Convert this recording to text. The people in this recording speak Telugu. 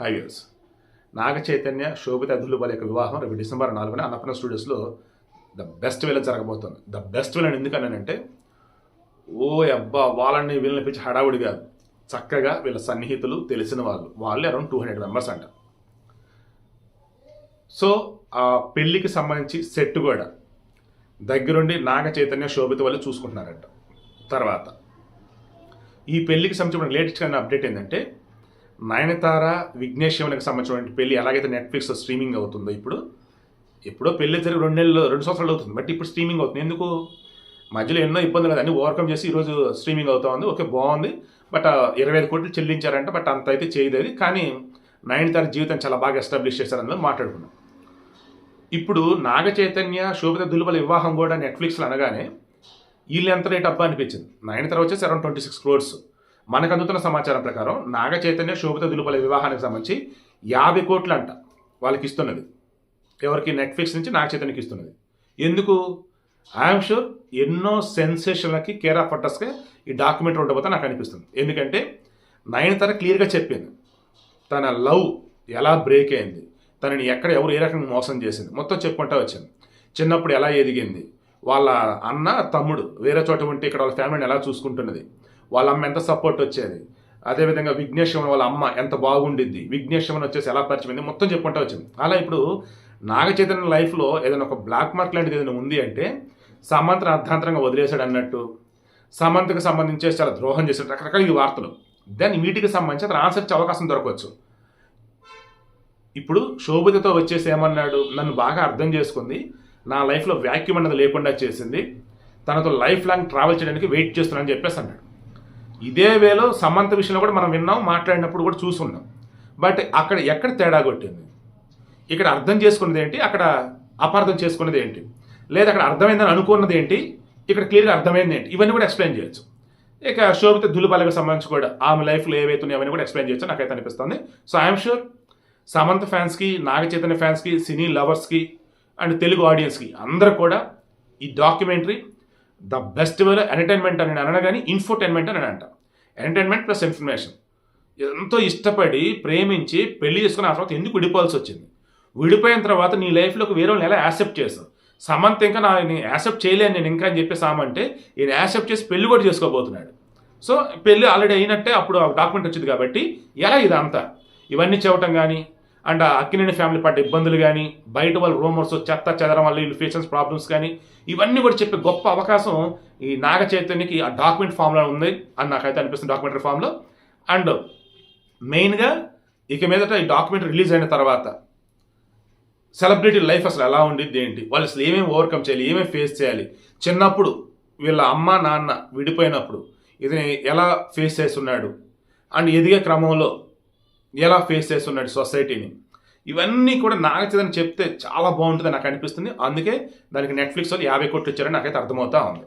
హైవేస్ నాగ చైతన్య శోభిత దుల్లుబల యొక్క వివాహం రేపు డిసెంబర్ నాలుగున అన్నపూర్ణ స్టూడియోస్లో ద బెస్ట్ విలన్ జరగబోతుంది. ద బెస్ట్ విలన్ ఎందుకనంటే ఓ అబ్బా వాళ్ళని వీళ్ళని పిలిచి హడావుడి కాదు. చక్కగా వీళ్ళ సన్నిహితులు తెలిసిన వాళ్ళు. వాళ్ళే అరౌండ్ టూ హండ్రెడ్ మెంబర్స్ అంట. సో ఆ పెళ్ళికి సంబంధించి సెట్ కూడా దగ్గరుండి నాగ చైతన్య శోభిత వాళ్ళు చూసుకుంటున్నారంట. తర్వాత ఈ పెళ్ళికి సంబంధించిన లేటెస్ట్గా అయిన అప్డేట్ ఏంటంటే నయనతార విఘ్నేష్ శివన్కి సంబంధించిన పెళ్ళి ఎలాగైతే నెట్ఫ్లిక్స్ స్ట్రీమింగ్ అవుతుందో ఇప్పుడు ఎప్పుడో పెళ్ళి జరిగి రెండు నెలలు రెండు సంవత్సరాలు అవుతుంది. బట్ ఇప్పుడు స్ట్రీమింగ్ అవుతుంది. ఎందుకు? మధ్యలో ఎన్నో ఇబ్బందులు కదా అన్ని ఓవర్కమ్ చేసి ఈరోజు స్ట్రీమింగ్ అవుతా ఉంది. ఓకే బాగుంది. బట్ ఇరవై ఐదు కోట్లు చెల్లించారంట. బట్ అంత అయితే చేయలేదు. కానీ నయనతార జీవితం చాలా బాగా ఎస్టాబ్లిష్ చేశారని మాట్లాడుకున్నాం. ఇప్పుడు నాగ చైతన్య శోభిత దులుబల వివాహం కూడా నెట్ఫ్లిక్స్లో అనగానే వీళ్ళు ఎంత రేట్ అబ్బా అనిపించింది. నయనతార వచ్చేసి అరౌండ్ ట్వంటీ సిక్స్ క్రోర్స్ మనకు అందుతున్న సమాచారం ప్రకారం నాగ చైతన్య శోభిత దులుపల వివాహానికి సంబంధించి యాభై కోట్లు అంట వాళ్ళకి ఇస్తున్నది ఎవరికి? నెట్ఫ్లిక్స్ నుంచి నాగ చైతన్యకి ఇస్తున్నది. ఎందుకు? ఐఎమ్ షూర్ ఎన్నో సెన్సేషన్లకి కేర్ ఆఫ్ పట్టస్గా ఈ డాక్యుమెంటరీ ఉండబోతే నాకు అనిపిస్తుంది. ఎందుకంటే నయనతార క్లియర్గా చెప్పింది. తన లవ్ ఎలా బ్రేక్ అయింది. తనని ఎక్కడ ఎవరు ఏ రకంగా మోసం చేసింది. మొత్తం చెప్పుకుంటా వచ్చింది. చిన్నప్పుడు ఎలా ఎదిగింది. వాళ్ళ అన్న తమ్ముడు వేరే చోట ఉంటే ఇక్కడ వాళ్ళ ఫ్యామిలీని ఎలా చూసుకుంటున్నది. వాళ్ళ అమ్మ ఎంత సపోర్ట్ వచ్చేది? అదేవిధంగా విఘ్నేశ్వరన్ వాళ్ళ అమ్మ ఎంత బాగుండిద్ది? విఘ్నేశ్వరన్ వచ్చేసి ఎలా పరిచయమైంది మొత్తం చెప్పుకుంటూ వచ్చింది. అలా ఇప్పుడు నాగ చైతన్య లైఫ్లో ఏదైనా ఒక బ్లాక్ మార్క్ లాంటిది ఏదైనా ఉంది అంటే సమంతను అర్ధాంతరంగా వదిలేశాడు అన్నట్టు సమంతకు సంబంధించి చాలా ద్రోహం చేశాడు రకరకాల ఈ వార్తలు. దెన్ వీటికి సంబంధించి అతను ఆన్సర్ ఇచ్చే అవకాశం దొరకవచ్చు. ఇప్పుడు శోభితతో వచ్చేసి ఏమన్నాడు? నన్ను బాగా అర్థం చేసుకుంది. నా లైఫ్లో వ్యాక్యూమ్ అన్నది లేకుండా చేసింది. తనతో లైఫ్ లాంగ్ ట్రావెల్ చేయడానికి వెయిట్ చేస్తున్నానని చెప్పేసి అన్నాడు. ఇదే వేలో సమంత విషయంలో కూడా మనం విన్నాం మాట్లాడినప్పుడు కూడా చూసున్నాం. బట్ అక్కడ ఎక్కడ తేడా కొట్టింది? ఇక్కడ అర్థం చేసుకున్నది ఏంటి? అక్కడ అపార్థం చేసుకున్నది ఏంటి? లేదా అక్కడ అర్థమైందని అనుకున్నది ఏంటి? ఇక్కడ క్లియర్గా అర్థమైంది ఏంటి? ఇవన్నీ కూడా ఎక్స్ప్లెయిన్ చేయొచ్చు. ఇక శోభిత దులుపాలకు సంబంధించి కూడా ఆమె లైఫ్లో ఏవైతే ఉన్నాయో అవన్నీ కూడా ఎక్స్ప్లెయిన్ చేయొచ్చు నాకైతే అనిపిస్తుంది. సో ఐఎమ్ షూర్ సమంత ఫ్యాన్స్కి నాగ చైతన్య ఫ్యాన్స్కి సినీ లవర్స్కి అండ్ తెలుగు ఆడియన్స్కి అందరూ కూడా ఈ డాక్యుమెంటరీ ద బెస్ట్ వేలో ఎంటర్టైన్మెంట్ అని అనగా కానీ ఇన్ఫోటైన్మెంట్ అని అంట ఎంటర్టైన్మెంట్ ప్లస్ ఇన్ఫర్మేషన్. ఎంతో ఇష్టపడి ప్రేమించి పెళ్ళి చేసుకుని ఆ తర్వాత ఎందుకు విడిపోవాల్సి వచ్చింది? విడిపోయిన తర్వాత నీ లైఫ్లోకి వేరే వాళ్ళని ఎలా యాక్సెప్ట్ చేస్తావు? సమంత్ ఇంకా నా నేను యాక్సెప్ట్ చేయలేను నేను ఇంకా అని చెప్పేసి ఆమంటే ఈయన యాక్సెప్ట్ చేసి పెళ్ళి కూడా చేసుకోబోతున్నాడు. సో పెళ్ళి ఆల్రెడీ అయినట్టే అప్పుడు డాక్యుమెంట్ వచ్చింది కాబట్టి ఎలా ఇదంతా? ఇవన్నీ చెప్పటం కానీ అండ్ అక్కినేని ఫ్యామిలీ పడ్డ ఇబ్బందులు కానీ బయట వాళ్ళ రూమర్స్ చెత్త చెదరం వల్ల వీళ్ళు ఫేషన్స్ ప్రాబ్లమ్స్ కానీ ఇవన్నీ కూడా చెప్పే గొప్ప అవకాశం ఈ నాగ చైతన్యకి ఆ డాక్యుమెంట్ ఫామ్లో ఉంది అని నాకైతే అనిపిస్తుంది డాక్యుమెంటరీ ఫామ్లో అండ్ మెయిన్గా ఇక మీదట ఈ డాక్యుమెంట్ రిలీజ్ అయిన తర్వాత సెలబ్రిటీ లైఫ్ అసలు ఎలా ఉండిద్ది ఏంటి? వాళ్ళు అసలు ఏమేమి ఓవర్కమ్ చేయాలి? ఏమేమి ఫేస్ చేయాలి? చిన్నప్పుడు వీళ్ళ అమ్మ నాన్న విడిపోయినప్పుడు ఇది ఎలా ఫేస్ చేస్తున్నాడు? అండ్ ఎదిగే క్రమంలో ఎలా ఫేస్ చేస్తున్నాడు సొసైటీని ఇవన్నీ కూడా నాగచైతన్య చెప్తే చాలా బాగుంటుంది నాకు అనిపిస్తుంది. అందుకే దానికి నెట్ఫ్లిక్స్ వాళ్ళు యాభై కోట్లు ఇచ్చారని నాకైతే అర్థమవుతా ఉంది.